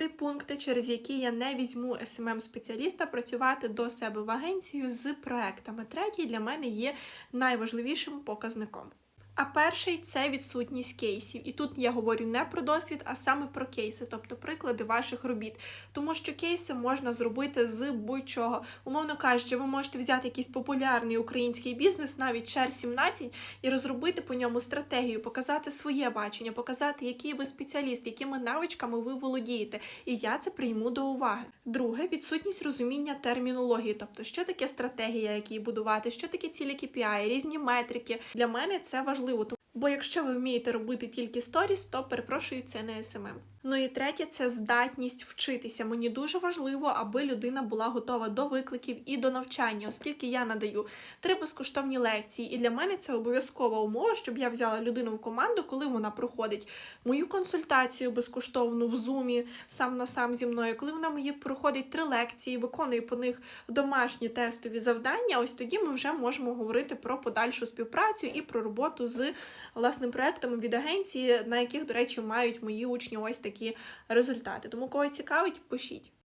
три пункти, через які я не візьму smm спеціаліста працювати до себе в агенцію з проектами. Третій для мене є найважливішим показником. А перший це відсутність кейсів. І тут я говорю не про досвід, а саме про кейси, тобто приклади ваших робіт. Тому що кейси можна зробити з будь-чого. Умовно кажучи, ви можете взяти якийсь популярний український бізнес, навіть чер 17, і розробити по ньому стратегію, показати своє бачення, показати, який ви спеціаліст, якими навичками ви володієте. І я це прийму до уваги. Друге відсутність розуміння термінології, тобто що таке стратегія, як її будувати, що таке цілі KPI, різні метрики. Для мене це важливо. Тому- Бо якщо ви вмієте робити тільки сторіс, то перепрошую, це не SMM. Ну і третє це здатність вчитися. Мені дуже важливо, аби людина була готова до викликів і до навчання, оскільки я надаю три безкоштовні лекції, і для мене це обов'язкова умова, щоб я взяла людину в команду, коли вона проходить мою консультацію безкоштовну в зумі сам на сам зі мною, коли вона мені проходить три лекції, виконує по них домашні тестові завдання. Ось тоді ми вже можемо говорити про подальшу співпрацю і про роботу з власним проектами від агенції, на яких, до речі, мають мої учні ось такі результати. Тому кого цікавить, пишіть.